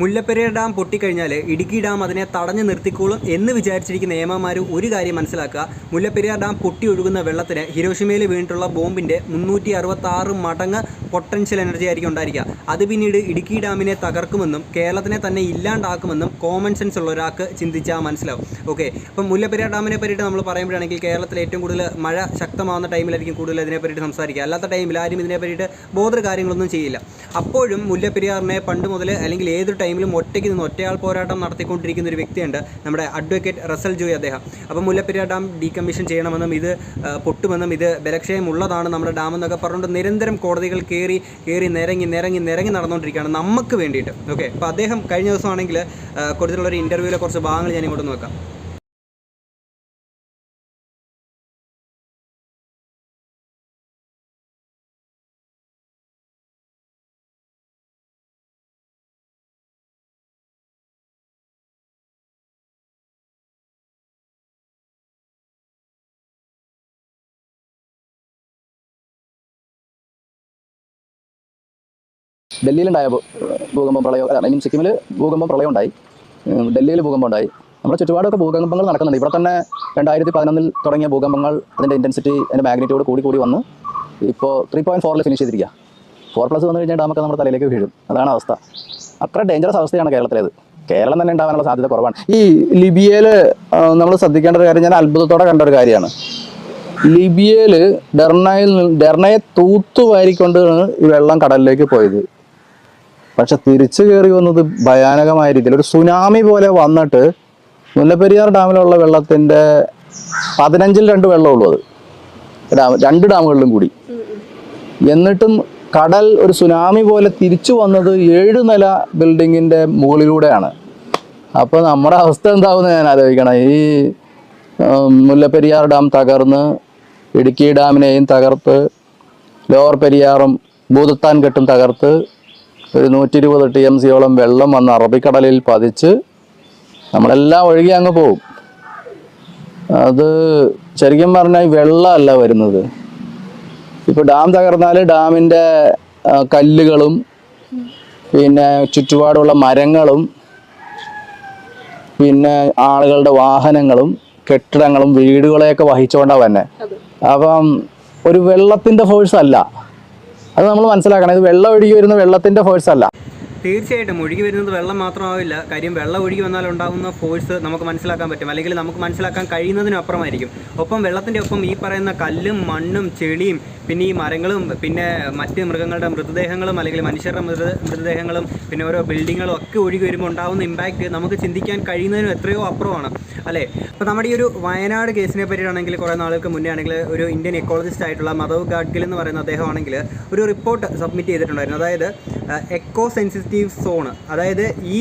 Mullaperiyar dam പൊട്ടിക്കഴിഞ്ഞാൽ Idukki dam അതിനെ തടഞ്ഞു നിർത്തിക്കോളും എന്ന് വിചാരിച്ചിരിക്കുന്ന ഏമാമാർ ഒരു കാര്യം മനസ്സിലാക്കുക. മുല്ലപ്പെരിയാർ ഡാം പൊട്ടി ഒഴുകുന്ന വെള്ളത്തിന് ഹിരോഷിമയിൽ വീണിട്ടുള്ള ബോംബിന്റെ മുന്നൂറ്റി അറുപത്താറ് മടങ്ങ് പൊട്ടൻഷ്യൽ എനർജി ആയിരിക്കും ഉണ്ടായിരിക്കുക. അത് പിന്നീട് ഇടുക്കി ഡാമിനെ തകർക്കുമെന്നും കേരളത്തിനെ തന്നെ ഇല്ലാണ്ടാക്കുമെന്നും കോമൺ സെൻസ് ഉള്ള ഒരാൾക്ക് ചിന്തിച്ചാൽ മനസ്സിലാവും. ഓക്കെ അപ്പം മുല്ലപ്പെരിയാർ ഡാമിനെ പറ്റിയിട്ട് നമ്മൾ പറയുമ്പോഴാണെങ്കിൽ കേരളത്തിൽ ഏറ്റവും കൂടുതൽ മഴ ശക്തമാവുന്ന ടൈമിലായിരിക്കും കൂടുതൽ ഇതിനെ പറ്റിയിട്ട് സംസാരിക്കുക. അല്ലാത്ത ടൈമിൽ ആരും ഇതിനെ പറ്റിയിട്ട് ബോധ കാര്യങ്ങളൊന്നും ചെയ്യില്ല. അപ്പോഴും മുല്ലപ്പെരിയാറിനെ പണ്ട് മുതൽ അല്ലെങ്കിൽ ഏതൊരു ടൈമിലും ഒറ്റയ്ക്ക് നിന്ന് ഒറ്റയാൾ പോരാട്ടം നടത്തിക്കൊണ്ടിരിക്കുന്ന ഒരു വ്യക്തിയുണ്ട്. നമ്മുടെ അഡ്വക്കേറ്റ് റസൽ ജോയ് അദ്ദേഹം. അപ്പോൾ മുല്ലപ്പെരിയാർ ഡാം ഡീകമ്മീഷൻ ചെയ്യണമെന്നും ഇത് പൊട്ടുമെന്നും ഇത് ബലക്ഷയമുള്ളതാണ് നമ്മുടെ ഡാം എന്നൊക്കെ പറഞ്ഞുകൊണ്ട് നിരന്തരം കോടതികൾ കയറി കയറി നിരങ്ങി നിരങ്ങി നിരങ്ങി നടന്നുകൊണ്ടിരിക്കുകയാണ് നമുക്ക് വേണ്ടിയിട്ട്. ഓക്കെ അപ്പോൾ അദ്ദേഹം കഴിഞ്ഞ ദിവസമാണെങ്കിൽ കൊടുത്തിട്ടുള്ള ഒരു ഇന്റർവ്യൂവിലെ കുറച്ച് ഭാഗങ്ങൾ ഞാൻ ഇങ്ങോട്ട് നോക്കാം ഡൽഹിയിലുണ്ടായ ഭൂകമ്പം പ്രളയം ഐ മീൻ സിക്കിമിൽ ഭൂകമ്പം പ്രളയം ഉണ്ടായി ഡൽഹിയിൽ ഭൂകമ്പം ഉണ്ടായി. നമ്മുടെ ചുറ്റുപാടൊക്കെ ഭൂകമ്പങ്ങൾ നടക്കുന്നുണ്ട്. ഇവിടെ തന്നെ രണ്ടായിരത്തി പതിനൊന്നിൽ തുടങ്ങിയ ഭൂകമ്പങ്ങൾ അതിന്റെ ഇന്റൻസിറ്റി അതിന്റെ മാഗ്നിറ്റ്യൂഡ് കൂടി കൂടി വന്ന് ഇപ്പോൾ ത്രീ പോയിന്റ് ഫോറിൽ ഫിനിഷ് ചെയ്തിരിക്കുക. ഫോർ പ്ലസ് വന്നു കഴിഞ്ഞാൽ ഡാമൊക്കെ നമ്മുടെ തലയിലേക്ക് വീഴും. അതാണ് അവസ്ഥ. അത്ര ഡേഞ്ചറസ് അവസ്ഥയാണ് കേരളത്തിലേത് കേരളം തന്നെ ഉണ്ടാകാനുള്ള സാധ്യത കുറവാണ്. ഈ ലിബിയയിൽ നമ്മൾ ശ്രദ്ധിക്കേണ്ട ഒരു കാര്യം ഞാൻ അത്ഭുതത്തോടെ കണ്ട ഒരു കാര്യമാണ്. ലിബിയയിൽ ഡെർണയിൽ ഡെർണയെ തൂത്തുവാരിക്കൊണ്ടാണ് ഈ വെള്ളം കടലിലേക്ക് പോയത്. പക്ഷെ തിരിച്ചു കയറി വന്നത് ഭയാനകമായ രീതിയിൽ ഒരു സുനാമി പോലെ വന്നിട്ട് മുല്ലപ്പെരിയാർ ഡാമിലുള്ള വെള്ളത്തിന്റെ പതിനഞ്ചിൽ രണ്ട് വെള്ളമുള്ളൂ അത്. ഡാം രണ്ട് ഡാമുകളിലും കൂടി. എന്നിട്ടും കടൽ ഒരു സുനാമി പോലെ തിരിച്ചു വന്നത് ഏഴ് നില ബിൽഡിങ്ങിന്റെ മുകളിലൂടെയാണ്. അപ്പോൾ നമ്മുടെ അവസ്ഥ എന്താവുമെന്ന് ഞാൻ ആലോചിക്കണം. ഈ മുല്ലപ്പെരിയാർ ഡാം തകർന്ന് ഇടുക്കി ഡാമിനെയും തകർത്ത് ലോവർ പെരിയാറും ഭൂതത്താൻ കെട്ടും തകർത്ത് ഒരു നൂറ്റി ഇരുപത് ടി എം സിയോളം വെള്ളം വന്ന് അറബിക്കടലിൽ പതിച്ച് നമ്മളെല്ലാം ഒഴുകി അങ്ങ് പോവും അത് ശരിക്കും പറഞ്ഞാൽ വെള്ളമല്ല വരുന്നത്. ഇപ്പൊ ഡാം തകർന്നാൽ ഡാമിന്റെ കല്ലുകളും പിന്നെ ചുറ്റുപാടുള്ള മരങ്ങളും പിന്നെ ആളുകളുടെ വാഹനങ്ങളും കെട്ടിടങ്ങളും വീടുകളെയൊക്കെ വഹിച്ചുകൊണ്ടാണ് അപ്പം ഒരു വെള്ളത്തിന്റെ ഫോഴ്സ് അല്ല. അത് നമ്മൾ മനസ്സിലാക്കണം. ഇത് വെള്ളം ഒഴുകി വരുന്ന വെള്ളത്തിന്റെ ഫോഴ്സ് അല്ല. തീർച്ചയായിട്ടും ഒഴുകി വരുന്നത് വെള്ളം മാത്രമാവില്ല. കാര്യം വെള്ളം ഒഴുകി വന്നാൽ ഉണ്ടാകുന്ന ഫോഴ്സ് നമുക്ക് മനസ്സിലാക്കാൻ പറ്റും. അല്ലെങ്കിൽ നമുക്ക് മനസ്സിലാക്കാൻ കഴിയുന്നതിനും അപ്പുറമായിരിക്കും. ഒപ്പം വെള്ളത്തിന്റെ ഒപ്പം ഈ പറയുന്ന കല്ലും മണ്ണും ചെളിയും പിന്നെ ഈ മരങ്ങളും പിന്നെ മറ്റ് മൃഗങ്ങളുടെ മൃതദേഹങ്ങളും അല്ലെങ്കിൽ മനുഷ്യരുടെ മൃത മൃതദേഹങ്ങളും പിന്നെ ഓരോ ബിൽഡിങ്ങുകളും ഒക്കെ ഒഴുകി വരുമ്പോൾ ഉണ്ടാകുന്ന ഇമ്പാക്റ്റ് നമുക്ക് ചിന്തിക്കാൻ കഴിയുന്നതിനും എത്രയോ അപ്പുറമാണ്. അല്ലേ? അപ്പോൾ നമ്മുടെ ഈ ഒരു വയനാട് കേസിനെ പറ്റിയിട്ടാണെങ്കിൽ കുറേ നാളുകൾക്ക് മുന്നേ ആണെങ്കിൽ ഒരു ഇന്ത്യൻ എക്കോളജിസ്റ്റ് ആയിട്ടുള്ള മധവ് ഗാഡ്ഗിൽ എന്ന് പറയുന്ന അദ്ദേഹമാണെങ്കിൽ ഒരു റിപ്പോർട്ട് സബ്മിറ്റ് ചെയ്തിട്ടുണ്ടായിരുന്നു. അതായത് എക്കോ സെൻസിറ്റീവ് സോൺ അതായത് ഈ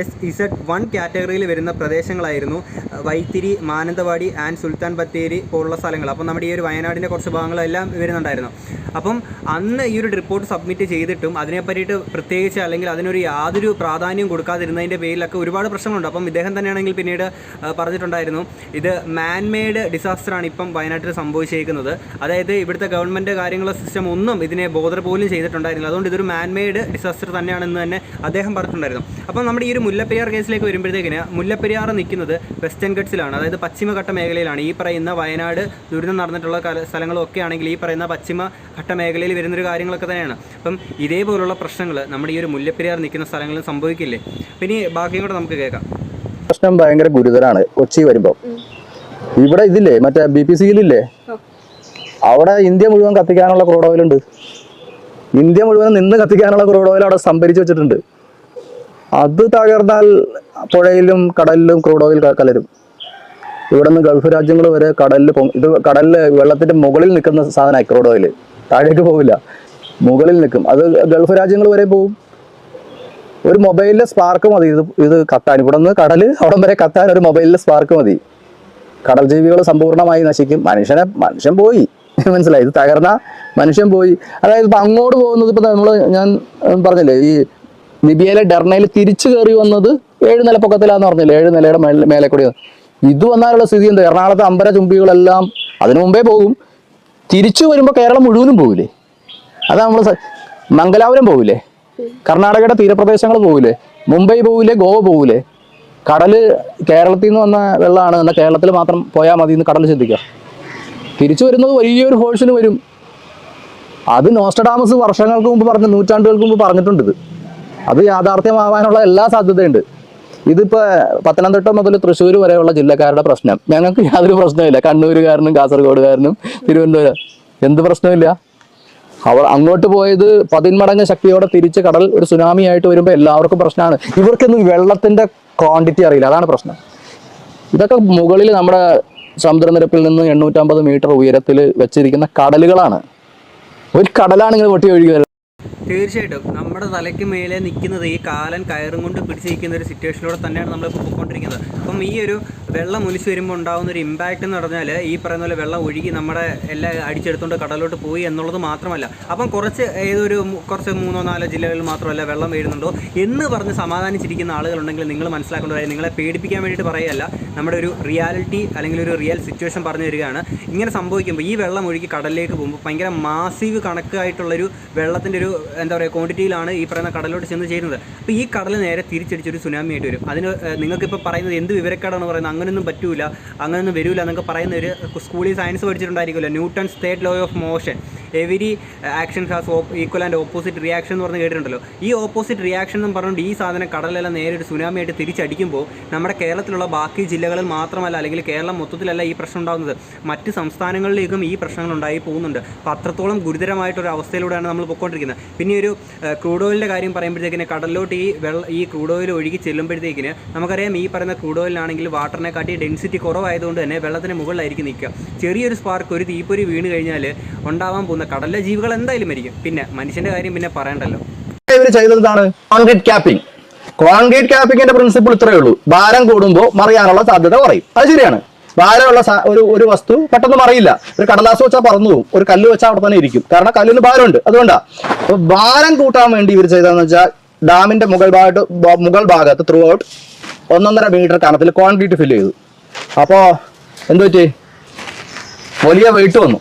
എസ് ഇസഡ് വൺ കാറ്റഗറിയിൽ വരുന്ന പ്രദേശങ്ങളായിരുന്നു വൈത്തിരി മാനന്തവാടി ആൻഡ് സുൽത്താൻ ബത്തേരി പോലുള്ള സ്ഥലങ്ങൾ. അപ്പോൾ നമ്മുടെ ഈ ഒരു വയനാടിന്റെ കുറച്ച് ഭാഗങ്ങളെല്ലാം വരുന്നുണ്ടായിരുന്നു. അപ്പം അന്ന് ഈ ഒരു റിപ്പോർട്ട് സബ്മിറ്റ് ചെയ്തിട്ടും അതിനെ പറ്റിയിട്ട് പ്രത്യേകിച്ച് അല്ലെങ്കിൽ അതിനൊരു യാതൊരു പ്രാധാന്യം കൊടുക്കാതിരുന്നതിന്റെ പേരിലൊക്കെ ഒരുപാട് പ്രശ്നങ്ങളുണ്ട്. അപ്പം ഇദ്ദേഹം തന്നെയാണെങ്കിൽ പിന്നീട് പറഞ്ഞിട്ടുണ്ടായിരുന്നു. ഇത് മാൻമെയ്ഡ് ഡിസാസ്റ്ററാണ് ഇപ്പം വയനാട്ടിൽ സംഭവിച്ചേക്കുന്നത്. അതായത് ഇവിടുത്തെ ഗവൺമെന്റ് കാര്യങ്ങളോ സിസ്റ്റം ഒന്നും ഇതിനെ ബോധർ പോലും ചെയ്തിട്ടുണ്ടായിരുന്നില്ല. അതുകൊണ്ട് ഇതൊരു മാൻമെയ്ഡ് ഡിസാസ്റ്റർ തന്നെയാണെന്ന് തന്നെ അദ്ദേഹം പറഞ്ഞിട്ടുണ്ടായിരുന്നു. അപ്പം നമ്മുടെ ഈ ഒരു മുല്ലപ്പെരിയാർ കേസിലേക്ക് വരുമ്പോഴത്തേക്കിന് മുല്ലപ്പെരിയാർ നിൽക്കുന്നത് വെസ്റ്റേൺ ഗട്ട്സിലാണ് അതായത് പശ്ചിമഘട്ട മേഖലയിലാണ്. ഈ പറയുന്ന വയനാട് ദുരിതം നടന്നിട്ടുള്ള സ്ഥലങ്ങളൊക്കെ ആണെങ്കിൽ ഈ പറയുന്ന പശ്ചിമഘട്ട മേഖലയിൽ വരുന്നൊരു കാര്യങ്ങളൊക്കെ തന്നെയാണ്. അപ്പം ഇതേപോലുള്ള പ്രശ്നങ്ങൾ നമ്മുടെ ഈ ഒരു മുല്ലപ്പെരിയാർ നിൽക്കുന്ന സ്ഥലങ്ങളിൽ സംഭവിക്കില്ലേ? പിന്നെ ഈ ബാക്കിയും കൂടെ നമുക്ക് കേൾക്കാം. പ്രശ്നം ഭയങ്കര ഗുരുതരാണ്. കൊച്ചി വരുമ്പോൾ ഇവിടെ ഇതില്ലേ? മറ്റേ ബി പി സിയിലില്ലേ? അവിടെ ഇന്ത്യ മുഴുവൻ കത്തിക്കാനുള്ള ക്രൂഡ് ഓയിൽ ഉണ്ട്. ഇന്ത്യ മുഴുവൻ നിന്ന് കത്തിക്കാനുള്ള ക്രൂഡ് ഓയിൽ അവിടെ സംഭരിച്ചു വെച്ചിട്ടുണ്ട്. അത് തകർന്നാൽ പുഴയിലും കടലിലും ക്രൂഡ് ഓയിൽ കലരും. ഇവിടെ നിന്ന് ഗൾഫ് രാജ്യങ്ങൾ വരെ കടലിൽ ഇത് കടലിൽ വെള്ളത്തിന്റെ മുകളിൽ നിൽക്കുന്ന സാധനമായി ക്രൂഡ് ഓയിൽ താഴേക്ക് പോവില്ല. മുകളിൽ നിൽക്കും. അത് ഗൾഫ് രാജ്യങ്ങൾ വരെ പോവും. ഒരു മൊബൈലിലെ സ്പാർക്ക് മതി. ഇത് ഇത് കത്താൻ. ഇവിടെ നിന്ന് കടൽ അവിടം വരെ കത്താൻ ഒരു മൊബൈലിലെ സ്പാർക്ക് മതി. കടൽ ജീവികൾ സമ്പൂർണമായി നശിക്കും. മനുഷ്യനെ മനുഷ്യൻ പോയി. മനസ്സിലായി? ഇത് തകർന്ന മനുഷ്യൻ പോയി. അതായത് ഇപ്പൊ അങ്ങോട്ട് പോകുന്നത് ഇപ്പൊ നമ്മൾ ഞാൻ പറഞ്ഞില്ലേ? ഈ ലിബിയയിലെ ഡെർണയിൽ തിരിച്ചു കയറി വന്നത് ഏഴ് നില പൊക്കത്തിലാന്ന് പറഞ്ഞില്ലേ? ഏഴ് നിലയുടെ മേലെ കൂടി. ഇത് വന്നാലുള്ള സ്ഥിതി എന്താ? എറണാകുളത്തെ അമ്പര ചുംബികളെല്ലാം അതിനു മുമ്പേ പോകും. തിരിച്ചു വരുമ്പോൾ കേരളം മുഴുവനും പോകില്ലേ അതാ നമ്മൾ മംഗലാപുരം പോകില്ലേ കർണാടകയുടെ തീരപ്രദേശങ്ങൾ പോകില്ലേ മുംബൈ പോവില്ലേ? ഗോവ പോവില്ലേ? കടൽ കേരളത്തിൽ നിന്ന് വന്ന വെള്ളമാണ് എന്നാൽ കേരളത്തിൽ മാത്രം പോയാൽ മതി എന്ന് കടൽ ചിന്തിക്കുക തിരിച്ചു വരുന്നത് വലിയൊരു ഹോഴ്സിന് വരും. അത് നോസ്റ്റഡാമസ് വർഷങ്ങൾക്ക് മുമ്പ് പറഞ്ഞ നൂറ്റാണ്ടുകൾക്ക് മുമ്പ് പറഞ്ഞിട്ടുണ്ട് അത് യാഥാർത്ഥ്യമാവാനുള്ള എല്ലാ സാധ്യതയുണ്ട്. ഇതിപ്പോൾ പത്തനംതിട്ട മുതൽ തൃശ്ശൂർ വരെയുള്ള ജില്ലക്കാരുടെ പ്രശ്നം. ഞങ്ങൾക്ക് യാതൊരു പ്രശ്നമില്ല കണ്ണൂരുകാരനും കാസർഗോഡുകാരനും തിരുവനന്തപുരം. എന്ത് പ്രശ്നമില്ല അവർ അങ്ങോട്ട് പോയത് പതിന്മടങ്ങ് ശക്തിയോടെ തിരിച്ച് കടൽ ഒരു സുനാമി ആയിട്ട് വരുമ്പോൾ എല്ലാവർക്കും പ്രശ്നമാണ്. ഇവർക്കൊന്നും വെള്ളത്തിന്റെ ക്വാണ്ടിറ്റി അറിയില്ല. അതാണ് പ്രശ്നം. ഇതൊക്കെ മുകളിൽ നമ്മുടെ സമുദ്രനിരപ്പിൽ നിന്ന് എണ്ണൂറ്റമ്പത് മീറ്റർ ഉയരത്തിൽ വെച്ചിരിക്കുന്ന കടലുകളാണ്. ഒരു കടലാണ് ഇങ്ങനെ പൊട്ടി ഒഴുകി തീർച്ചയായിട്ടും. നമ്മുടെ തലയ്ക്ക് മേലെ നിൽക്കുന്നത് ഈ കാലൻ കയറും കൊണ്ട് പിടിച്ചിരിക്കുന്ന ഒരു സിറ്റുവേഷനിലൂടെ തന്നെയാണ് നമ്മളിപ്പോൾ പോയിക്കൊണ്ടിരിക്കുന്നത്. അപ്പം ഈ ഒരു വെള്ളം ഒലിച്ചു വരുമ്പോൾ ഉണ്ടാകുന്ന ഒരു ഇമ്പാക്റ്റ് എന്ന് പറഞ്ഞാൽ ഈ പറയുന്ന പോലെ വെള്ളം ഒഴുകി നമ്മുടെ എല്ലാം അടിച്ചെടുത്തുകൊണ്ട് കടലോട്ട് പോയി എന്നുള്ളത് മാത്രമല്ല. അപ്പം കുറച്ച് ഏതൊരു കുറച്ച് മൂന്നോ നാലോ ജില്ലകളിൽ മാത്രമല്ല വെള്ളം വീഴുന്നുണ്ടോ എന്ന് പറഞ്ഞ് സമാധാനിച്ചിരിക്കുന്ന ആളുകളുണ്ടെങ്കിൽ നിങ്ങൾ മനസ്സിലാക്കേണ്ട കാര്യം നിങ്ങളെ പേടിപ്പിക്കാൻ വേണ്ടിയിട്ട് പറയുകയല്ല. നമ്മുടെ ഒരു റിയാലിറ്റി അല്ലെങ്കിൽ ഒരു റിയൽ സിറ്റുവേഷൻ പറഞ്ഞു തരികയാണ്. ഇങ്ങനെ സംഭവിക്കുമ്പോൾ ഈ വെള്ളം ഒഴുകി കടലിലേക്ക് പോകുമ്പോൾ ഭയങ്കര മാസീവ് കണക്കായിട്ടുള്ളൊരു വെള്ളത്തിന്റെ ഒരു എന്താ പറയുക ക്വാണ്ടിറ്റിയിലാണ് ഈ പറയുന്ന കടലോട്ട് ചെന്ന് ചേരുന്നത്. അപ്പോൾ ഈ കടൽ നേരെ തിരിച്ചടിച്ചൊരു സുനാമി ആയിട്ട് വരും. അതിന് നിങ്ങൾക്കിപ്പോൾ പറയുന്നത് എന്ത് വിവരക്കേടാണ് പറയുന്നത്? അങ്ങനെയൊന്നും പറ്റൂല. അങ്ങനെയൊന്നും വരില്ല എന്നൊക്കെ പറയുന്ന ഒരു സ്കൂളിൽ science പഠിച്ചിട്ടുണ്ടായിരിക്കുമല്ലോ Newton's third law of motion every action has equal and opposite reaction എന്ന് പറഞ്ഞ് കേട്ടിട്ടുണ്ടല്ലോ. ഈ ഓപ്പോസിറ്റ് റിയാക്ഷൻ എന്ന് പറഞ്ഞുകൊണ്ട് ഈ സാധനം കടലെല്ലാം നേരെ ഒരു സുനാമി ആയിട്ട് തിരിച്ചടിക്കുമ്പോൾ നമ്മുടെ കേരളത്തിലുള്ള ബാക്കി ജില്ലകളിൽ മാത്രമല്ല അല്ലെങ്കിൽ കേരളം മൊത്തത്തിലല്ല ഈ പ്രശ്നം ഉണ്ടാകുന്നത്. മറ്റ് സംസ്ഥാനങ്ങളിലേക്കും ഈ പ്രശ്നങ്ങൾ ഉണ്ടായി പോകുന്നുണ്ട്. അപ്പോൾ അത്രത്തോളം ഗുരുതരമായിട്ടൊരു അവസ്ഥയിലൂടെയാണ് നമ്മൾ പൊയ്ക്കൊണ്ടിരിക്കുന്നത്. പിന്നെ ഒരു ക്രൂഡ് ഓയിലിന്റെ കാര്യം പറയുമ്പോഴത്തേക്കിന് കടലിലോട്ട് ഈ വെള്ള ഈ ക്രൂഡ് ഓയിൽ ഒഴുകി ചെല്ലുമ്പോഴത്തേക്കിന് നമുക്കറിയാം ഈ പറയുന്ന ക്രൂഡ് ഓയിലാണെങ്കിൽ വാട്ടറിനെ കാട്ടി ഡെൻസിറ്റി കുറവായതുകൊണ്ട് തന്നെ വെള്ളത്തിന് മുകളിലായിരിക്കും നിൽക്കുക. ചെറിയൊരു സ്പാർക്ക് ഒരു തീപ്പൊരി വീണ് കഴിഞ്ഞാൽ ഉണ്ടാവാൻ പോകുന്ന കടലിലെ ജീവികൾ എന്തായാലും മരിക്കും. പിന്നെ മനുഷ്യന്റെ കാര്യം പിന്നെ പറയണ്ടല്ലോ. ഇവർ ചെയ്തതാണ് കോൺക്രീറ്റ് ക്യാപ്പിംഗ് കോൺക്രീറ്റ് ക്യാപ്പിങ്ങിന്റെ പ്രിൻസിപ്പിൾ ഇത്രയേ ഉള്ളൂ. ഭാരം കൂടുമ്പോൾ മറിയാനുള്ള സാധ്യത കുറയും. അത് ശരിയാണ്. ഭാരമുള്ള ഒരു ഒരു വസ്തു പെട്ടെന്ന് മറിയില്ല. ഒരു കടലാസ് വെച്ചാൽ പറന്നു പോകും. ഒരു കല്ല് വെച്ചാൽ അവിടെ തന്നെ ഇരിക്കും. കാരണം കല്ലിന് ഭാരമുണ്ട്. അതുകൊണ്ടാ. അപ്പൊ ഭാരം കൂട്ടാൻ വേണ്ടി ഇവർ ചെയ്തതെന്ന് വെച്ചാൽ ഡാമിന്റെ മുകൾ ഭാഗത്ത് മുകൾ ഭാഗത്ത് ത്രൂ ഔട്ട് ഒന്നൊന്നര മീറ്റർ കനത്തിൽ കോൺക്രീറ്റ് ഫില്ല് ചെയ്തു. അപ്പോ എന്തു പറ്റി? വലിയ വെയിറ്റ് വന്നു.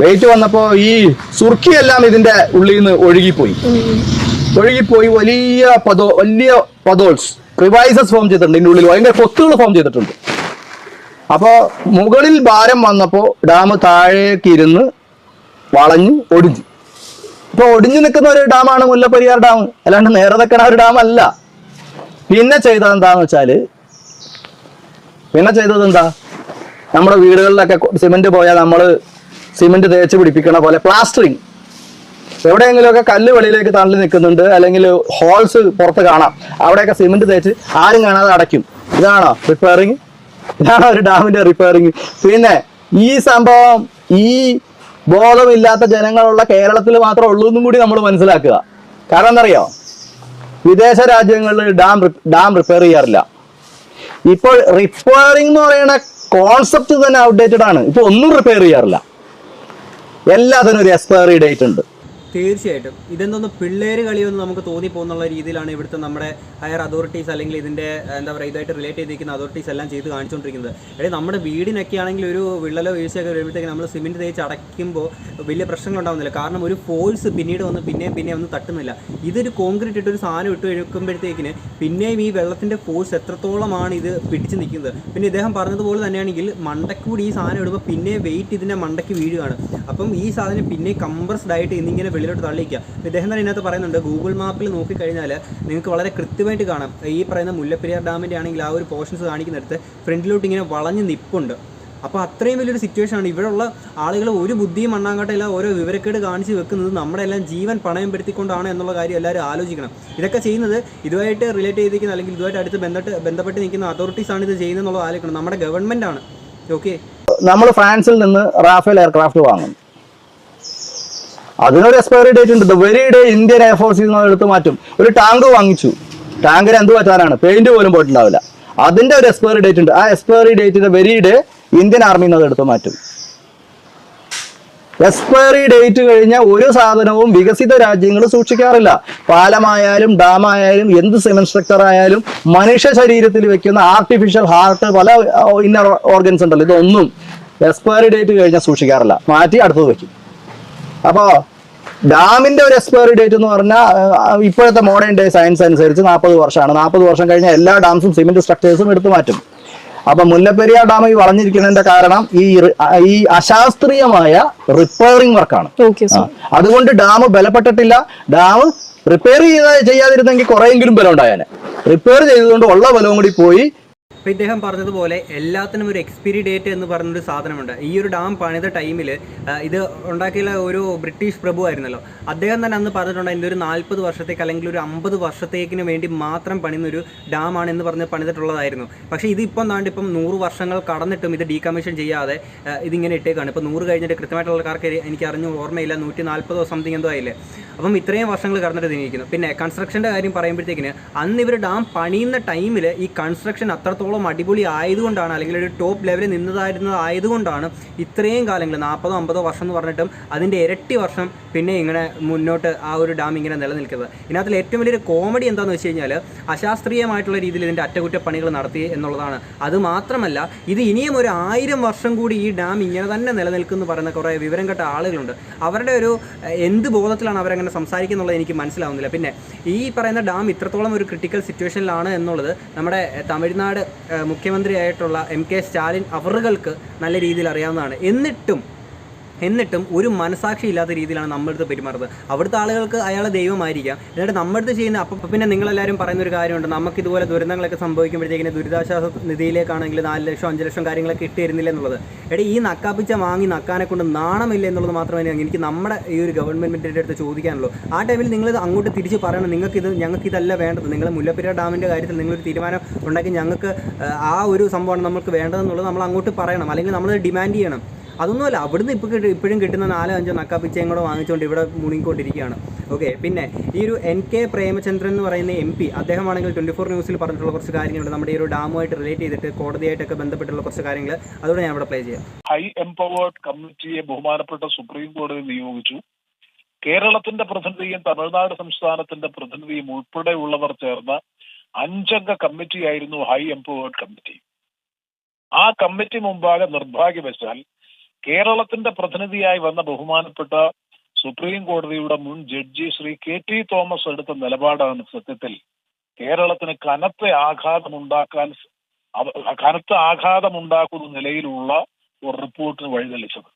വെയിറ്റ് വന്നപ്പോ ഈ സുർക്കിയെല്ലാം ഇതിന്റെ ഉള്ളിൽ നിന്ന് ഒഴുകിപ്പോയി. ഒഴുകിപ്പോയി വലിയ പദോ വലിയ പദോൾസ് റിവൈസസ് ഫോം ചെയ്തിട്ടുണ്ട് ഇതിന്റെ ഉള്ളിൽ. ഭയങ്കര കൊത്തുകൾ ഫോം ചെയ്തിട്ടുണ്ട്. അപ്പോ മുകളിൽ ഭാരം വന്നപ്പോ ഡാം താഴേക്ക് ഇരുന്ന് വളഞ്ഞ് ഒടിഞ്ഞു. ഇപ്പൊ ഒടിഞ്ഞു നിൽക്കുന്ന ഒരു ഡാമാണ് മുല്ലപ്പെരിയാർ ഡാം. അല്ലാണ്ട് നേരെ നിൽക്കണ ഒരു ഡാം അല്ല പിന്നെ ചെയ്തത് എന്താന്ന് വെച്ചാൽ പിന്നെ ചെയ്തത് എന്താ നമ്മുടെ വീടുകളിലൊക്കെ സിമെന്റ് പോയാൽ നമ്മൾ സിമെന്റ് തേച്ച് പിടിപ്പിക്കണ പോലെ പ്ലാസ്റ്ററിങ് എവിടെയെങ്കിലുമൊക്കെ കല്ല് വെളിയിലേക്ക് തള്ളി നിൽക്കുന്നുണ്ട് അല്ലെങ്കിൽ ഹോൾസ് പുറത്ത് കാണാം. അവിടെയൊക്കെ സിമെന്റ് തേച്ച് ആരും കാണാതെ അടയ്ക്കും. ഇതാണോ റിപ്പയറിങ് ഇതാണോ ഒരു ഡാമിന്റെ റിപ്പയറിങ് പിന്നെ ഈ സംഭവം ഈ ബോധമില്ലാത്ത ജനങ്ങളുള്ള കേരളത്തിൽ മാത്രമേ ഉള്ളൂ എന്നും കൂടി നമ്മൾ മനസ്സിലാക്കുക. കാരണം എന്തറിയോ വിദേശ രാജ്യങ്ങളിൽ ഡാം ഡാം റിപ്പയർ ചെയ്യാറില്ല. ഇപ്പോൾ റിപ്പയറിംഗ് എന്ന് പറയുന്ന കോൺസെപ്റ്റ് തന്നെ ഔട്ട്ഡേറ്റഡ് ആണ്. ഇപ്പൊ ഒന്നും റിപ്പയർ ചെയ്യാറില്ല. എല്ലാത്തിനും ഒരു എക്സ്പയറി ഡേറ്റ് ഉണ്ട്. തീർച്ചയായിട്ടും. ഇതെന്തൊന്ന് പിള്ളേര് കളിയൊന്നും നമുക്ക് തോന്നിപ്പോകുന്നുള്ള രീതിയിലാണ് ഇവിടുത്തെ നമ്മുടെ ഹയർ അതോറിറ്റീസ് അല്ലെങ്കിൽ ഇതിന്റെ എന്താ പറയുക ഇതായിട്ട് റിലേറ്റ് ചെയ്തിരിക്കുന്ന അതോറിറ്റീസ് എല്ലാം ചെയ്ത് കാണിച്ചുകൊണ്ടിരിക്കുന്നത്. അതായത് നമ്മുടെ വീടിനൊക്കെ ആണെങ്കിൽ ഒരു വിള്ളലോ വീഴ്ചയൊക്കെ വരുമ്പോഴത്തേക്ക് നമ്മൾ സിമെന്റ് തേച്ച് അടയ്ക്കുമ്പോൾ വലിയ പ്രശ്നങ്ങൾ ഉണ്ടാകുന്നില്ല കാരണം ഒരു ഫോഴ്സ് പിന്നീട് വന്ന് പിന്നെയും പിന്നെയും ഒന്നും തട്ടുന്നില്ല. ഇതൊരു കോൺക്രീറ്റ് ഇട്ട് ഒരു സാധനം ഇട്ട് കഴിക്കുമ്പോഴത്തേക്കിന് പിന്നെയും ഈ വെള്ളത്തിന്റെ ഫോഴ്സ് എത്രത്തോളമാണ് ഇത് പിടിച്ച് നിൽക്കുന്നത്. പിന്നെ ഇദ്ദേഹം പറഞ്ഞതുപോലെ തന്നെയാണെങ്കിൽ മണ്ടക്കൂടി ഈ സാധനം ഇടുമ്പോൾ പിന്നെ വെയിറ്റ് ഇതിന്റെ മണ്ടയ്ക്ക് വീഴുകയാണ്. അപ്പം ഈ സാധനം പിന്നെ കംപ്രസ്ഡ് ആയിട്ട് ഇന്നിങ്ങനെ വെളിയിലോട്ട് തള്ളിക്കുക ഇദ്ദേഹം തന്നെ ഇതിനകത്ത് പറയുന്നുണ്ട് ഗൂഗിൾ മാപ്പിൽ നോക്കിക്കഴിഞ്ഞാൽ നിങ്ങൾക്ക് വളരെ കൃത്യമായിട്ട് കാണാം. ഈ പറയുന്ന മുല്ലപ്പെരിയാർ ഡാമിന്റെ ആണെങ്കിൽ ആ ഒരു പോർഷൻസ് കാണിക്കുന്നിടത്ത് ഫ്രണ്ടിലോട്ട് ഇങ്ങനെ വളഞ്ഞ് നിപ്പുണ്ട്. അപ്പോൾ അത്രയും വലിയൊരു സിറ്റുവേഷൻ ആണ്. ഇവിടെയുള്ള ആളുകൾ ഒരു ബുദ്ധിയും മണ്ണാങ്കട്ടയില്ല ഓരോ വിവരക്കേട് കാണിച്ച് വെക്കുന്നത് നമ്മുടെ എല്ലാം ജീവൻ പണയം പെടുത്തിക്കൊണ്ടാണ് എന്നുള്ള കാര്യം എല്ലാവരും ആലോചിക്കണം. ഇതൊക്കെ ചെയ്യുന്നത് ഇതുമായിട്ട് റിലേറ്റ് ചെയ്തിരിക്കുന്ന അല്ലെങ്കിൽ ഇതുമായിട്ട് അടുത്ത് ബന്ധപ്പെട്ട് ബന്ധപ്പെട്ട് നിൽക്കുന്ന അതോറിറ്റീസ് ആണ് ഇത് ചെയ്യുന്നത് എന്നുള്ളത് ആലോചിക്കണം. നമ്മുടെ ഗവൺമെന്റ് ആണ്. ഓക്കെ നമ്മൾ ഫ്രാൻസിൽ നിന്ന് റാഫേൽ എയർക്രാഫ്റ്റ് വാങ്ങും അതിനൊരു എക്സ്പയറി ഡേറ്റ് ഉണ്ട്. ദ വെരി ഡേ ഇന്ത്യൻ എയർഫോഴ്സിൽ നിന്ന് എടുത്ത് മാറ്റും. ഒരു ടാങ്ക് വാങ്ങിച്ചു. ടാങ്കിന് എന്ത് പറ്റാനാണ്? പെയിന്റ് പോലും പോയിട്ടുണ്ടാവില്ല അതിന്റെ ഒരു എക്സ്പയറി ഡേറ്റ് ഉണ്ട്. ആ എക്സ്പയറി ഡേറ്റിന്റെ വെരി ഡേ ഇന്ത്യൻ ആർമിയിൽ നിന്ന് എടുത്ത് മാറ്റും. എക്സ്പയറി ഡേറ്റ് കഴിഞ്ഞ ഒരു സാധനവും വികസിത രാജ്യങ്ങൾ സൂക്ഷിക്കാറില്ല. പാലമായാലും ഡാമായാലും എന്ത് സിമെന്റ് സ്ട്രക്ചർ ആയാലും മനുഷ്യ ശരീരത്തിൽ വെക്കുന്ന ആർട്ടിഫിഷ്യൽ ഹാർട്ട് പല ഇന്നർ ഓർഗൻസ് ഉണ്ടല്ലോ. ഇതൊന്നും എക്സ്പയറി ഡേറ്റ് കഴിഞ്ഞാൽ സൂക്ഷിക്കാറില്ല. മാറ്റി അടുത്തത് വെക്കും. അപ്പോൾ ഡാമിന്റെ ഒരു എക്സ്പയറി ഡേറ്റ് എന്ന് പറഞ്ഞാൽ ഇപ്പോഴത്തെ മോഡേൺ ഡേ സയൻസ് അനുസരിച്ച് നാൽപ്പത് വർഷമാണ്. നാൽപ്പത് വർഷം കഴിഞ്ഞാൽ എല്ലാ ഡാംസും സിമെന്റ് സ്ട്രക്ചേഴ്സും എടുത്തു മാറ്റും. അപ്പൊ മുല്ലപ്പെരിയാർ ഡാം ഈ വളഞ്ഞിരിക്കുന്നതിന്റെ കാരണം ഈ ഈ അശാസ്ത്രീയമായ റിപ്പയറിംഗ് വർക്കാണ് അതുകൊണ്ട് ഡാം ബലപ്പെട്ടിട്ടില്ല. ഡാം റിപ്പയർ ചെയ്ത ചെയ്യാതിരുന്നെങ്കിൽ കുറെയെങ്കിലും ബലം ഉണ്ടായേനെ. റിപ്പയർ ചെയ്തതുകൊണ്ട് ഉള്ള ബലവും കൂടി പോയി അപ്പോൾ ഇദ്ദേഹം പറഞ്ഞതുപോലെ എല്ലാത്തിനും ഒരു എക്സ്പിരി ഡേറ്റ് എന്ന് പറഞ്ഞൊരു സാധനമുണ്ട്. ഈ ഒരു ഡാം പണിത ടൈമിൽ ഇത് ഉണ്ടാക്കിയ ഒരു ബ്രിട്ടീഷ് പ്രഭു ആയിരുന്നല്ലോ. അദ്ദേഹം തന്നെ അന്ന് പറഞ്ഞിട്ടുണ്ട് ഇതിന്റെ ഒരു നാൽപ്പത് വർഷത്തേക്ക് അല്ലെങ്കിൽ ഒരു അമ്പത് വർഷത്തേക്കിന് വേണ്ടി മാത്രം പണിയുന്ന ഒരു ഡാമാണ് എന്ന് പറഞ്ഞ് പണിതിട്ടുള്ളതായിരുന്നു. പക്ഷേ ഇതിപ്പം താണ്ട് ഇപ്പം നൂറ് വർഷങ്ങൾ കടന്നിട്ടും ഇത് ഡീകമ്മീഷൻ ചെയ്യാതെ ഇതിങ്ങനെ ഇട്ടേക്കാണ്. ഇപ്പോൾ നൂറ് കഴിഞ്ഞിട്ട് കൃത്യമായിട്ടുള്ള ആൾക്കാർക്ക് എനിക്ക് അറിഞ്ഞു ഓർമ്മയില്ല നൂറ്റി നാൽപ്പതോ സംതിങ് എന്തോ ആയില്ലേ. അപ്പം ഇത്രയും വർഷങ്ങൾ കടന്നിട്ട് ഇതിനിരിക്കുന്നു പിന്നെ കൺസ്ട്രക്ഷന്റെ കാര്യം പറയുമ്പോഴത്തേക്കിന് അന്ന് ഇവർ ഡാം പണിയുന്ന ടൈമിൽ ഈ കൺസ്ട്രക്ഷൻ അത്രത്തോളം അടിപൊളി ആയതുകൊണ്ടാണ് അല്ലെങ്കിൽ ഒരു ടോപ്പ് ലെവലിൽ നിന്നതായിരുന്നത് ആയതുകൊണ്ടാണ് ഇത്രയും കാലങ്ങൾ നാൽപ്പതോ അമ്പതോ വർഷം എന്ന് പറഞ്ഞിട്ടും അതിന്റെ ഇരട്ടി വർഷം പിന്നെ ഇങ്ങനെ മുന്നോട്ട് ആ ഒരു ഡാം ഇങ്ങനെ നിലനിൽക്കുന്നത്. ഇതിനകത്തിൽ ഏറ്റവും വലിയൊരു കോമഡി എന്താണെന്ന് വെച്ച് കഴിഞ്ഞാൽ അശാസ്ത്രീയമായിട്ടുള്ള രീതിയിൽ ഇതിന്റെ അറ്റകുറ്റപ്പണികൾ നടത്തി എന്നുള്ളതാണ്. അത് മാത്രമല്ല ഇത് ഇനിയും ഒരു ആയിരം വർഷം കൂടി ഈ ഡാം ഇങ്ങനെ തന്നെ നിലനിൽക്കും എന്ന് പറയുന്ന കുറേ വിവരം കേട്ട ആളുകളുണ്ട്. അവരുടെ ഒരു എന്ത് ബോധത്തിലാണ് അവരങ്ങനെ സംസാരിക്കുന്നുള്ളത് എനിക്ക് മനസ്സിലാവുന്നില്ല. പിന്നെ ഈ പറയുന്ന ഡാം ഇത്രത്തോളം ഒരു ക്രിട്ടിക്കൽ സിറ്റുവേഷനിലാണ് എന്നുള്ളത് നമ്മുടെ തമിഴ്നാട് മുഖ്യമന്ത്രിയായിട്ടുള്ള എം കെ സ്റ്റാലിൻ അവറുകൾക്ക് നല്ല രീതിയിൽ അറിയാവുന്നതാണ്. എന്നിട്ടും എന്നിട്ടും ഒരു മനസാക്ഷി ഇല്ലാത്ത രീതിയിലാണ് നമ്മളടുത്ത് പെരുമാറുന്നത്. അവിടുത്തെ ആളുകൾക്ക് അയാളെ ദൈവമായിരിക്കാം. എന്നിട്ട് നമ്മളടുത്ത് ചെയ്യുന്ന അപ്പം പിന്നെ നിങ്ങളെല്ലാവരും പറയുന്ന ഒരു കാര്യമുണ്ട്. നമുക്ക് ഇതുപോലെ ദുരന്തങ്ങളൊക്കെ സംഭവിക്കുമ്പോഴത്തേക്കിന് ദുരിതാശ്വാസ നിധിയിലേക്കാണെങ്കിൽ നാല് ലക്ഷം അഞ്ച് ലക്ഷം കാര്യങ്ങളൊക്കെ ഇട്ടിരുന്നില്ല എന്നുള്ളത്. എടേ ഈ നക്കാപ്പിച്ച വാങ്ങി നക്കാനെ കൊണ്ട് നാണമില്ല എന്നുള്ളത് മാത്രമേ എനിക്ക് നമ്മുടെ ഈ ഒരു ഗവൺമെന്റിന്റെ അടുത്ത് ചോദിക്കാനുള്ളൂ. ആ ടൈമിൽ നിങ്ങൾ അങ്ങോട്ട് തിരിച്ച് പറയണം. നിങ്ങൾക്കിത് ഞങ്ങൾക്ക് ഇതല്ല വേണ്ടത്. നിങ്ങൾ മുല്ലപ്പെരിയാർ ഡാമിന്റെ കാര്യത്തിൽ നിങ്ങളൊരു തീരുമാനം ഉണ്ടാക്കി ഞങ്ങൾക്ക് ആ ഒരു സംഭവമാണ് നമുക്ക് വേണ്ടതെന്നുള്ളത് നമ്മൾ അങ്ങോട്ട് പറയണം. അല്ലെങ്കിൽ നമ്മൾ ഡിമാൻഡ് ചെയ്യണം. അതൊന്നുമല്ല അവിടുന്ന് ഇപ്പോൾ കിട്ടും ഇപ്പോഴും കിട്ടുന്ന നാലോ അഞ്ചോ നക്കാപ്പിച്ചയും കൂടെ വാങ്ങിച്ചുകൊണ്ട് ഇവിടെ മുണിക്കൊണ്ടിരിക്കുകയാണ് ഓക്കെ പിന്നെ ഈ ഒരു എൻ കെ പ്രേമചന്ദ്രൻ എന്ന് പറയുന്ന എം പി അദ്ദേഹമാണെങ്കിൽ ട്വന്റി ഫോർ ന്യൂസിൽ പറഞ്ഞിട്ടുള്ള കുറച്ച് കാര്യങ്ങളുണ്ട്. നമ്മുടെ ഈ ഒരു ഡാമുമായിട്ട് റിലേറ്റ് ചെയ്തിട്ട് കോടതിയായിട്ടൊക്കെ ബന്ധപ്പെട്ടുള്ള കുറച്ച് കാര്യങ്ങൾ അതോടെ ഞാൻ ഇവിടെ പ്ലേ ചെയ്യാം. ഹൈ എംപവേർഡ് കമ്മിറ്റിയെ ബഹുമാനപ്പെട്ട സുപ്രീം കോടതി നിയോഗിച്ചു. കേരളത്തിന്റെ പ്രതിനിധിയും തമിഴ്നാട് സംസ്ഥാനത്തിന്റെ പ്രതിനിധിയും ഉൾപ്പെടെയുള്ളവർ ചേർന്ന അഞ്ചംഗ കമ്മിറ്റിയായിരുന്നു ഹൈ എംപവേർഡ് കമ്മിറ്റി ആ കമ്മിറ്റി മുമ്പാകെ നിർഭാഗ്യവശാൽ കേരളത്തിന്റെ പ്രതിനിധിയായി വന്ന ബഹുമാനപ്പെട്ട സുപ്രീം കോടതിയുടെ മുൻ judge Shri K T Thomas എടുത്ത നിലപാടാണ് സത്യത്തിൽ. കേരളത്തിന് കനത്ത ആഘാതമുണ്ടാക്കാൻ കനത്ത ആഘാതമുണ്ടാക്കുന്ന നിലയിലുള്ള ഒരു റിപ്പോർട്ടിന് വഴിതെളിച്ചത്.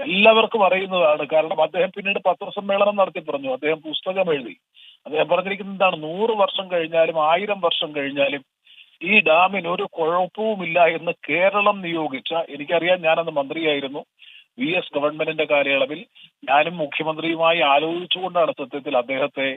എല്ലാവർക്കും അറിയുന്നതാണ്. കാരണം അദ്ദേഹം പിന്നീട് പത്രസമ്മേളനം നടത്തി പറഞ്ഞു. അദ്ദേഹം പുസ്തകം എഴുതി. അദ്ദേഹം പറഞ്ഞിരിക്കുന്നത് എന്താണ്? നൂറ് വർഷം കഴിഞ്ഞാലും ആയിരം വർഷം കഴിഞ്ഞാലും ഈ ഡാമിന് ഒരു കുഴപ്പവുമില്ല എന്ന് കേരളം നിയോഗിച്ച എനിക്കറിയാം ഞാനന്ന് മന്ത്രിയായിരുന്നു വി എസ് ഗവൺമെന്റിന്റെ കാലയളവിൽ ഞാനും മുഖ്യമന്ത്രിയുമായി ആലോചിച്ചുകൊണ്ടാണ് സത്യത്തിൽ അദ്ദേഹത്തെ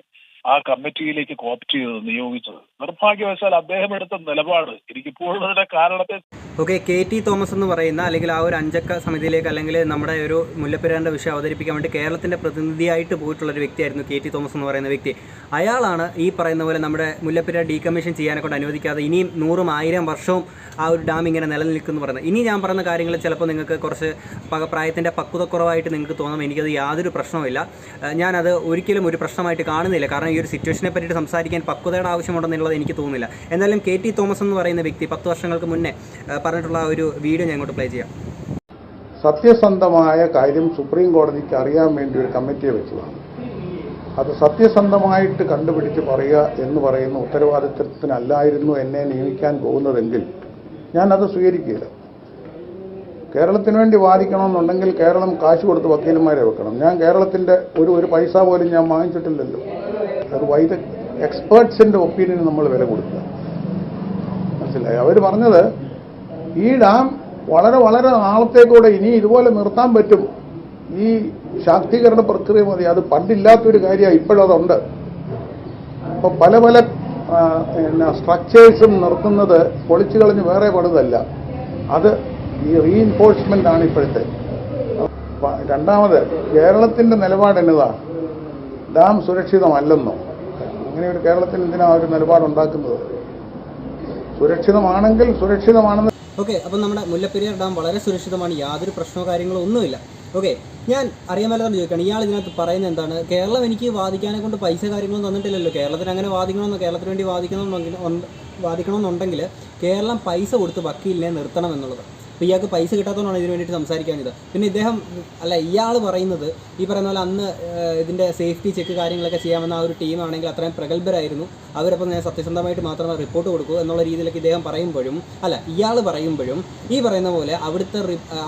ആ കമ്മിറ്റിയിലേക്ക് കോപ്റ്റ് ചെയ്തത് നിയോഗിച്ചത്. നിർഭാഗ്യവശാൽ അദ്ദേഹം എടുത്ത നിലപാട് എനിക്കിപ്പോഴും അതിന്റെ കാരണത്തെ ഓക്കെ കെ ടി തോമസ് എന്ന് പറയുന്ന അല്ലെങ്കിൽ ആ ഒരു അഞ്ചക്ക സമിതിയിലേക്ക് അല്ലെങ്കിൽ നമ്മുടെ ഒരു മുല്ലപ്പെരിയാറിന്റെ വിഷയം അവതരിപ്പിക്കാൻ വേണ്ടി കേരളത്തിന്റെ പ്രതിനിധിയായിട്ട് പോയിട്ടുള്ള ഒരു വ്യക്തിയായിരുന്നു കെ ടി തോമസ് എന്ന് പറയുന്ന വ്യക്തി. അയാളാണ് ഈ പറയുന്ന പോലെ നമ്മുടെ മുല്ലപ്പെരിയാർ ഡീകമ്മീഷൻ ചെയ്യാനെ കൊണ്ട് അനുവദിക്കാതെ ഇനിയും നൂറും ആയിരം വർഷവും ആ ഒരു ഡാം ഇങ്ങനെ നിലനിൽക്കുന്നു പറയുന്നത്. ഇനി ഞാൻ പറയുന്ന കാര്യങ്ങൾ ചിലപ്പോൾ നിങ്ങൾക്ക് കുറച്ച് പ്രായത്തിന്റെ പക്വതക്കുറവായിട്ട് നിങ്ങൾക്ക് തോന്നും. എനിക്കത് യാതൊരു പ്രശ്നവുമില്ല. ഞാനത് ഒരിക്കലും ഒരു പ്രശ്നമായിട്ട് കാണുന്നില്ല. കാരണം ഈ ഒരു സിറ്റുവേഷനെ പറ്റിയിട്ട് സംസാരിക്കാൻ പക്വതയുടെ ആവശ്യമുണ്ടെന്നുള്ളത് എനിക്ക് തോന്നുന്നില്ല. എന്നാലും കെ ടി തോമസ് എന്ന് പറയുന്ന വ്യക്തി പത്ത് വർഷങ്ങൾക്ക് മുന്നേ പറഞ്ഞിട്ടുള്ള ഒരു വീഡിയോ ഞാൻ ഇങ്ങോട്ട് പ്ലേ ചെയ്യാം. സത്യസന്ധമായ കാര്യം സുപ്രീം കോടതിക്ക് അറിയാൻ വേണ്ടി ഒരു കമ്മിറ്റിയെ വെച്ചതാണ്. അത് സത്യസന്ധമായിട്ട് കണ്ടുപിടിച്ച് പറയുക എന്ന് പറയുന്ന ഉത്തരവാദിത്വത്തിനല്ലായിരുന്നു എന്നെ നിയമിക്കാൻ പോകുന്നതെങ്കിൽ ഞാൻ അത് സ്വീകരിക്കുകയില്ല. കേരളത്തിന് വേണ്ടി വാദിക്കണമെന്നുണ്ടെങ്കിൽ കേരളം കാശ് കൊടുത്ത് വക്കീലന്മാരെ വെക്കണം. ഞാൻ കേരളത്തിന്റെ ഒരു ഒരു പൈസ പോലും ഞാൻ വാങ്ങിച്ചിട്ടില്ലല്ലോ. അത് വൈദ എക്സ്പേർട്സിന്റെ ഒപ്പീനിയന് നമ്മൾ വില കൊടുക്കുക. മനസ്സിലായി? അവർ പറഞ്ഞത് ഈ ഡാം വളരെ വളരെ നാളത്തേക്കൂടെ ഇനി ഇതുപോലെ നിർത്താൻ പറ്റും. ഈ ശാക്തീകരണ പ്രക്രിയ മതി. അത് പണ്ടില്ലാത്തൊരു കാര്യമാണ് ഇപ്പോഴതുണ്ട് അപ്പോൾ പല പല പിന്നെ സ്ട്രക്ചേഴ്സും നിർത്തുന്നത് പൊളിച്ചു കളഞ്ഞ് വേറെ പണിതല്ല. അത് ഈ റീഇൻഫോഴ്സ്മെന്റ് ആണ് ഇപ്പോഴത്തെ. രണ്ടാമത് കേരളത്തിന്റെ നിലപാട് എന്നതാ? ഡാം സുരക്ഷിതമല്ലെന്നോ? അങ്ങനെ ഒരു കേരളത്തിൽ എന്തിനാ ഒരു നിലപാടുണ്ടാക്കുന്നത്. സുരക്ഷിതമാണെങ്കിൽ സുരക്ഷിതമാണെന്ന് ഓക്കെ അപ്പം നമ്മുടെ മുല്ലപ്പെരിയാർ ഡാം വളരെ സുരക്ഷിതമാണ് യാതൊരു പ്രശ്നമോ കാര്യങ്ങളോ ഒന്നുമില്ല. ഓക്കെ ഞാൻ അറിയാൻ മേലാത്തോട് ചോദിക്കുകയാണ് ഇയാൾ ഇതിനകത്ത് പറയുന്നത് എന്താണ്? കേരളം എനിക്ക് വാദിക്കാനെ കൊണ്ട് പൈസ കാര്യങ്ങളൊന്നും തന്നിട്ടില്ലല്ലോ. കേരളത്തിന് അങ്ങനെ വാദിക്കണമെന്നോ കേരളത്തിന് വേണ്ടി വാദിക്കണമെന്നുണ്ടെങ്കിൽ വാദിക്കണമെന്നുണ്ടെങ്കിൽ കേരളം പൈസ കൊടുത്ത് വക്കീലിനെ നിർത്തണം എന്നുള്ളത്. അപ്പോൾ ഇയാൾക്ക് പൈസ കിട്ടാത്തതുകൊണ്ടാണ് ഇതിന് വേണ്ടിയിട്ട് സംസാരിക്കാനിത് പിന്നെ ഇദ്ദേഹം അല്ല ഇയാൾ പറയുന്നത് ഈ പറയുന്ന പോലെ അന്ന് ഇതിന്റെ സേഫ്റ്റി ചെക്ക് കാര്യങ്ങളൊക്കെ ചെയ്യാമെന്ന ആ ഒരു ടീമാണെങ്കിൽ അത്രയും പ്രഗത്ഭരായിരുന്നു. അവരപ്പം ഞാൻ സത്യസന്ധമായിട്ട് മാത്രമേ റിപ്പോർട്ട് കൊടുക്കൂ എന്നുള്ള രീതിയിലൊക്കെ ഇദ്ദേഹം പറയുമ്പോഴും അല്ല ഇയാൾ പറയുമ്പോഴും ഈ പറയുന്ന പോലെ അവിടുത്തെ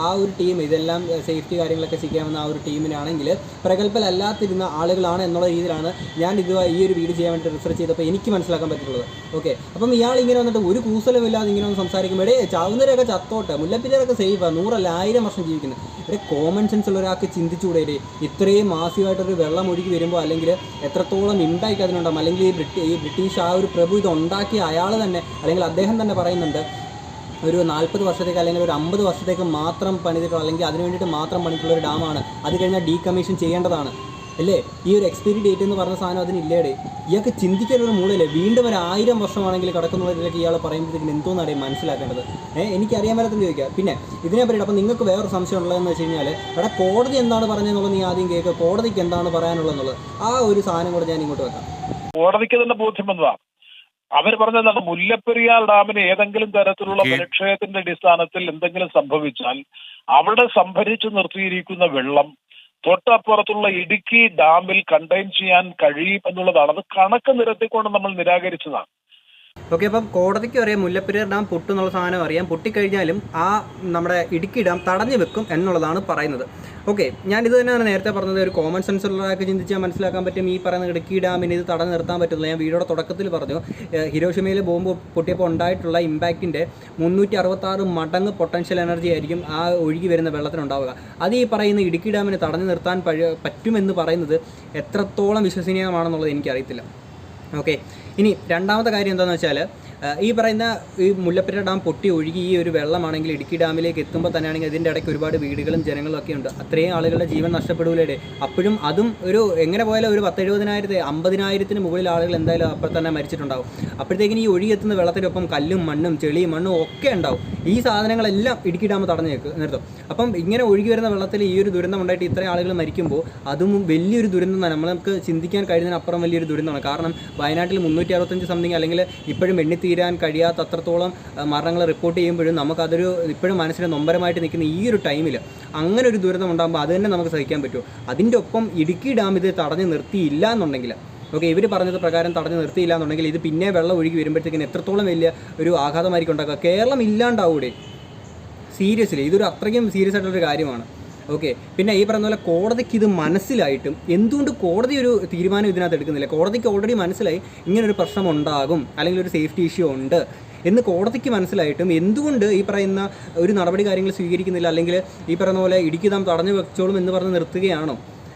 ആ ഒരു ടീം ഇതെല്ലാം സേഫ്റ്റി കാര്യങ്ങളൊക്കെ ചെയ്യാമെന്ന ആ ഒരു ടീമിനാണെങ്കിൽ പ്രഗത്ഭരല്ലാത്തിരുന്ന ആളുകളാണ് എന്നുള്ള രീതിയിലാണ് ഞാൻ ഇത് ഈ ഒരു വീഡിയോ ചെയ്യാൻ വേണ്ടി റിസർച്ച് ചെയ്തപ്പോൾ എനിക്ക് മനസ്സിലാക്കാൻ പറ്റിയിട്ടുള്ളത്. ഓക്കെ അപ്പം ഇയാൾ ഇങ്ങനെ വന്നിട്ട് ഒരു കൂസലുമില്ലാതെ ഇങ്ങനെ ഒന്ന് സംസാരിക്കുമ്പോഴേ ചാവുന്നവരെയൊക്കെ ചത്തോട്ടെ മുല്ലപ്പെരിയാറൊക്കെ സേഫാണ് നൂറല്ല ആയിരം വർഷം ജീവിക്കുന്നത്. ഒരു കോമൺ സെൻസ് ഉള്ള ഒരാൾക്ക് ചിന്തിച്ചുകൂടെ ഇത്രയും മാസീവായിട്ടൊരു വെള്ളം ഒഴുകി വരുമ്പോൾ അല്ലെങ്കിൽ എത്രത്തോളം ഇമ്പാക്റ്റ് അതിനുണ്ടാകും അല്ലെങ്കിൽ ഈ ബ്രിട്ടി ഈ ബ്രിട്ടീഷ് ആ ഒരു പ്രഭു ഇത് ഉണ്ടാക്കിയ അയാൾ തന്നെ അല്ലെങ്കിൽ അദ്ദേഹം തന്നെ പറയുന്നുണ്ട് ഒരു നാൽപ്പത് വർഷത്തേക്ക് അല്ലെങ്കിൽ ഒരു അമ്പത് വർഷത്തേക്ക് മാത്രം പണിതിട്ടുള്ള അല്ലെങ്കിൽ അതിന് വേണ്ടിയിട്ട് മാത്രം പണിതിട്ടുള്ള ഒരു ഡാമാണ്. അത് കഴിഞ്ഞാൽ ഡീകമ്മീഷൻ ചെയ്യേണ്ടതാണ്. അല്ലേ? ഈ ഒരു എക്സ്പയറി ഡേറ്റ് എന്ന് പറഞ്ഞ സാധനം അതിനില്ലേടെ ഇയാൾക്ക് ചിന്തിക്കാനുള്ള ഒരു മൂലയില്ലേ വീണ്ടും ഒരു ആയിരം വർഷമാണെങ്കിൽ കിടക്കുന്നതിലേക്ക് ഇയാൾ പറയുമ്പോഴത്തേക്കും എന്തോന്നാണ് മനസ്സിലാക്കേണ്ടത്? ഏഹ് എനിക്കറിയാൻ മേലത്തും ചോദിക്കുക പിന്നെ ഇതിനെ പറ്റിയിട്ട് അപ്പോൾ നിങ്ങൾക്ക് വേറൊരു സംശയം ഉള്ളതെന്ന് വെച്ച് കഴിഞ്ഞാൽ എടാ കോടതി എന്താണ് പറഞ്ഞതെന്നുള്ളത് നീ ആദ്യം കേൾക്കുക കോടതിക്ക് എന്താണ് പറയാനുള്ളതെന്നുള്ളത്. ആ ഒരു സാധനം കൂടെ ഞാൻ ഇങ്ങോട്ട് വെക്കാം. കോടതിക്ക് തന്നെ ബോധ്യം വന്നതാണ് അവർ പറഞ്ഞതാണ് മുല്ലപ്പെരിയാർ ഡാമിന് ഏതെങ്കിലും തരത്തിലുള്ള പരിക്ഷയത്തിന്റെ അടിസ്ഥാനത്തിൽ എന്തെങ്കിലും സംഭവിച്ചാൽ അവിടെ സംഭരിച്ചു നിർത്തിയിരിക്കുന്ന വെള്ളം തൊട്ടപ്പുറത്തുള്ള ഇടുക്കി ഡാമിൽ കണ്ടെയ്ൻ ചെയ്യാൻ കഴിയും എന്നുള്ളതാണ് അത് കണക്ക് നിരത്തിക്കൊണ്ട് നമ്മൾ നിരാകരിച്ചതാണ്. ഓക്കെ അപ്പം കോടതിക്ക് അറിയാം മുല്ലപ്പെരിയാർ ഡാം പൊട്ടുന്നുള്ള സാധനം അറിയാം. പൊട്ടിക്കഴിഞ്ഞാലും ആ നമ്മുടെ ഇടുക്കി ഡാം തടഞ്ഞു വെക്കും എന്നുള്ളതാണ് പറയുന്നത്. ഓക്കെ ഞാൻ ഇത് തന്നെയാണ് നേരത്തെ പറഞ്ഞത് ഒരു കോമൺ സെൻസ് ഉള്ളവരൊക്കെ ചിന്തിച്ചാൽ മനസ്സിലാക്കാൻ പറ്റും ഈ പറയുന്ന ഇടുക്കി ഡാമിന് ഇത് തടഞ്ഞു നിർത്താൻ പറ്റുന്നില്ല. ഞാൻ വീഡിയോയുടെ തുടക്കത്തിൽ പറഞ്ഞു ഹിരോഷിമയിൽ ബോംബ് പൊട്ടിയപ്പോൾ ഉണ്ടായിട്ടുള്ള ഇമ്പാക്റ്റിന്റെ മുന്നൂറ്റി അറുപത്താറ് മടങ്ങ് പൊട്ടൻഷ്യൽ എനർജി ആയിരിക്കും ആ ഒഴുകി വരുന്ന വെള്ളത്തിനുണ്ടാവുക. അത് ഈ പറയുന്ന ഇടുക്കി ഡാമിന് തടഞ്ഞു നിർത്താൻ പറ്റുമെന്ന് പറയുന്നത് എത്രത്തോളം വിശ്വസനീയമാണെന്നുള്ളത് എനിക്കറിയത്തില്ല. ഓക്കെ. ഇനി രണ്ടാമത്തെ കാര്യം എന്താണെന്ന് വെച്ചാൽ ഈ പറയുന്ന ഈ മുല്ലപ്പെരിയാർ ഡാം പൊട്ടി ഒഴുകി ഈ ഒരു വെള്ളമാണെങ്കിൽ ഇടുക്കി ഡാമിലേക്ക് എത്തുമ്പോൾ തന്നെയാണെങ്കിൽ ഇതിന്റെ ഇടയ്ക്ക് ഒരുപാട് വീടുകളും ജനങ്ങളും ഒക്കെ ഉണ്ട്. അത്രയും ആളുകളുടെ ജീവൻ നഷ്ടപ്പെടൂലേ അപ്പോഴും അതും ഒരു എങ്ങനെ പോയാലും ഒരു പത്ത് എഴുപതിനായിരത്തി അമ്പതിനായിരത്തിന് മുകളിൽ ആളുകൾ എന്തായാലും അപ്പോൾ തന്നെ മരിച്ചിട്ടുണ്ടാവും. അപ്പോഴത്തേക്കിന് ഈ ഒഴുകിയെത്തുന്ന വെള്ളത്തിനൊപ്പം കല്ലും മണ്ണും ചെളിയും മണ്ണും ഒക്കെ ഉണ്ടാവും. ഈ സാധനങ്ങളെല്ലാം ഇടുക്കി ഡാം തടഞ്ഞു നിർത്തും. അപ്പം ഇങ്ങനെ ഒഴുകി വരുന്ന വെള്ളത്തിൽ ഈ ഒരു ദുരന്തം ഉണ്ടായിട്ട് ഇത്രയും ആളുകൾ മരിക്കുമ്പോൾ അതും വലിയൊരു ദുരന്തം തന്നെ. നമ്മൾ നമുക്ക് ചിന്തിക്കാൻ കഴിയുന്നതിനപ്പുറം വലിയൊരു ദുരന്തമാണ്. കാരണം വയനാട്ടിൽ മുന്നൂറ്റി അറുപത്തഞ്ച് സംതിങ് അല്ലെങ്കിൽ ഇപ്പോഴും എണ്ണിത്തീരാൻ കഴിയാത്ത അത്രത്തോളം മരണങ്ങൾ റിപ്പോർട്ട് ചെയ്യുമ്പോഴും നമുക്കതൊരു ഇപ്പോഴും മനസ്സിൽ നൊമ്പരമായിട്ട് നിൽക്കുന്ന ഈ ഒരു ടൈമിൽ അങ്ങനെ ഒരു ദുരന്തം ഉണ്ടാകുമ്പോൾ അത് തന്നെ നമുക്ക് സഹിക്കാൻ പറ്റുമോ? അതിന്റെ ഒപ്പം ഇടുക്കി ഡാം ഇത് തടഞ്ഞു നിർത്തിയില്ല എന്നുണ്ടെങ്കിൽ ഓക്കെ ഇവർ പറഞ്ഞത് പ്രകാരം തടഞ്ഞു നിർത്തിയില്ല എന്നുണ്ടെങ്കിൽ ഇത് പിന്നെ വെള്ളം ഒഴുകി വരുമ്പോഴത്തേക്കിന് എത്രത്തോളം വലിയ ഒരു ആഘാതമായിരിക്കും ഉണ്ടാക്കുക? കേരളം ഇല്ലാണ്ടാവൂടെ? സീരിയസ്ലി ഇതൊരു അത്രയ്ക്കും സീരിയസ് ആയിട്ടുള്ളൊരു കാര്യമാണ്. ഓക്കെ പിന്നെ ഈ പറഞ്ഞ പോലെ കോടതിക്ക് ഇത് മനസ്സിലായിട്ടും എന്തുകൊണ്ട് കോടതി ഒരു തീരുമാനം ഇതിനകത്ത് എടുക്കുന്നില്ല? കോടതിക്ക് ഓൾറെഡി മനസ്സിലായി ഇങ്ങനൊരു പ്രശ്നം ഉണ്ടാകും അല്ലെങ്കിൽ ഒരു സേഫ്റ്റി ഇഷ്യൂ ഉണ്ട് എന്ന് കോടതിക്ക് മനസ്സിലായിട്ടും എന്തുകൊണ്ട് ഈ പറയുന്ന ഒരു നടപടി കാര്യങ്ങൾ സ്വീകരിക്കുന്നില്ല അല്ലെങ്കിൽ ഈ പറഞ്ഞ പോലെ ഇടുക്കി നാം തടഞ്ഞു വെച്ചോളും എന്ന് പറഞ്ഞ് നിർത്തുകയാണോ?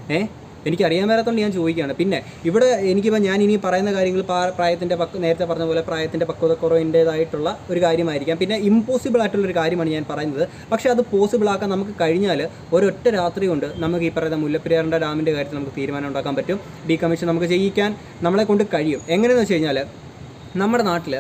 ഏഹ് എനിക്കറിയാൻ വരാത്തതുകൊണ്ട് ഞാൻ ചോദിക്കുകയാണ്. പിന്നെ ഇവിടെ എനിക്കിപ്പോൾ ഞാൻ ഇനി പറയുന്ന കാര്യങ്ങൾ പ്രായത്തിന്റെ പക്വ നേരത്തെ പറഞ്ഞ പോലെ പ്രായത്തിന്റെ പക്വതക്കുറവിന്റേതായിട്ടുള്ള ഒരു കാര്യമായിരിക്കാം. പിന്നെ ഇമ്പോസിബിൾ ആയിട്ടുള്ള ഒരു കാര്യമാണ് ഞാൻ പറയുന്നത്. പക്ഷേ അത് പോസിബിൾ ആക്കാൻ നമുക്ക് കഴിഞ്ഞാൽ ഒരൊറ്റ രാത്രി കൊണ്ട് നമുക്ക് ഈ പറയുന്ന മുല്ലപ്പെരിയാറിന്റെ ഡാമിന്റെ കാര്യത്തിൽ നമുക്ക് തീരുമാനം ഉണ്ടാക്കാൻ പറ്റും. ഡീകമ്മീഷൻ നമുക്ക് ചെയ്യിക്കാൻ നമ്മളെ കൊണ്ട് കഴിയും. എങ്ങനെയെന്ന് വെച്ച് കഴിഞ്ഞാൽ നമ്മുടെ നാട്ടിൽ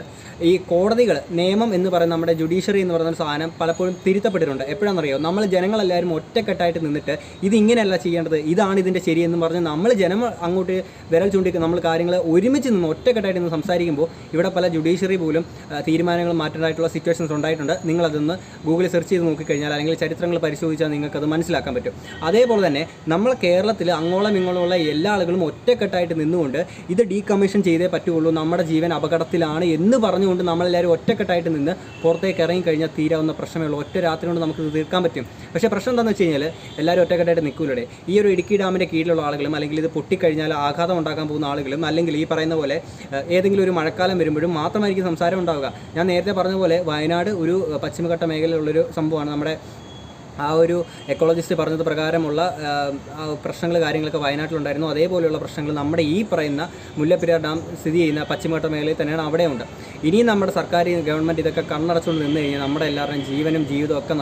ഈ കോടതികൾ നിയമം എന്ന് പറയുന്ന നമ്മുടെ ജുഡീഷ്യറി എന്ന് പറയുന്ന സാധനം പലപ്പോഴും തിരുത്തപ്പെട്ടിട്ടുണ്ട്. എപ്പോഴാണെന്നറിയോ? നമ്മൾ ജനങ്ങളെല്ലാവരും ഒറ്റക്കെട്ടായിട്ട് നിന്നിട്ട് ഇത് ഇങ്ങനെയല്ല ചെയ്യേണ്ടത് ഇതാണ് ഇതിന്റെ ശരിയെന്ന് പറഞ്ഞ് നമ്മൾ ജനം അങ്ങോട്ട് വിരൽ ചൂണ്ടിക്ക് നമ്മൾ കാര്യങ്ങൾ ഒരുമിച്ച് നിന്ന് ഒറ്റക്കെട്ടായിട്ട് നിന്ന് സംസാരിക്കുമ്പോൾ ഇവിടെ പല ജുഡീഷ്യറി പോലും തീരുമാനങ്ങൾ മാറ്റേണ്ടതായിട്ടുള്ള സിറ്റുവേഷൻസ് ഉണ്ടായിട്ടുണ്ട്. നിങ്ങളതൊന്ന് ഗൂഗിളിൽ സെർച്ച് ചെയ്ത് നോക്കിക്കഴിഞ്ഞാൽ അല്ലെങ്കിൽ ചരിത്രങ്ങൾ പരിശോധിച്ചാൽ നിങ്ങൾക്കത് മനസ്സിലാക്കാൻ പറ്റും. അതേപോലെ തന്നെ നമ്മൾ കേരളത്തിൽ അങ്ങോളം ഇങ്ങോളമുള്ള എല്ലാ ആളുകളും ഒറ്റക്കെട്ടായിട്ട് നിന്നുകൊണ്ട് ഇത് ഡീകമ്മീഷൻ ചെയ്തേ പറ്റുള്ളൂ നമ്മുടെ ജീവൻ അപകടത്തിലാണ് എന്ന് പറഞ്ഞുകൊണ്ട് നമ്മളെല്ലാവരും ഒറ്റക്കെട്ടായിട്ട് നിന്ന് പുറത്തേക്ക് ഇറങ്ങിക്കഴിഞ്ഞാൽ തീരാവുന്ന പ്രശ്നമേ ഉള്ളൂ ഒറ്റ രാത്രി കൊണ്ട് നമുക്ക് തീർക്കാൻ പറ്റും. പക്ഷേ പ്രശ്നം എന്താണെന്ന് വെച്ച് കഴിഞ്ഞാൽ എല്ലാവരും ഒറ്റക്കെട്ടായിട്ട് നിൽക്കൂലേ ഈ ഒരു ഇടുക്കി ഡാമിന്റെ കീഴിലുള്ള ആളുകളും അല്ലെങ്കിൽ ഇത് പൊട്ടിക്കഴിഞ്ഞാൽ ആഘാതം ഉണ്ടാക്കാൻ പോകുന്ന ആളുകളും അല്ലെങ്കിൽ ഈ പറയുന്ന പോലെ ഏതെങ്കിലും ഒരു മഴക്കാലം വരുമ്പോഴും മാത്രമായിരിക്കും സംസാരം ഉണ്ടാവുക. ഞാൻ നേരത്തെ പറഞ്ഞ പോലെ വയനാട് ഒരു പശ്ചിമഘട്ട മേഖലയിലുള്ളൊരു സംഭവമാണ്. നമ്മുടെ ആ ഒരു എക്കോളജിസ്റ്റ് പറഞ്ഞത് പ്രകാരമുള്ള പ്രശ്നങ്ങൾ കാര്യങ്ങളൊക്കെ വയനാട്ടിലുണ്ടായിരുന്നു. അതേപോലെയുള്ള പ്രശ്നങ്ങൾ നമ്മുടെ ഈ പറയുന്ന മുല്ലപ്പെരിയാർ ഡാം സ്ഥിതി ചെയ്യുന്ന പശ്ചിമഘട്ട മേഖലയിൽ തന്നെയാണ് അവിടെയുണ്ട്. ഇനിയും നമ്മുടെ സർക്കാർ ഗവൺമെന്റ് ഇതൊക്കെ കണ്ണടച്ചുകൊണ്ട് നിന്ന് കഴിഞ്ഞാൽ നമ്മുടെ എല്ലാവരുടെയും ജീവനും ജീവിതവും ഒക്കെ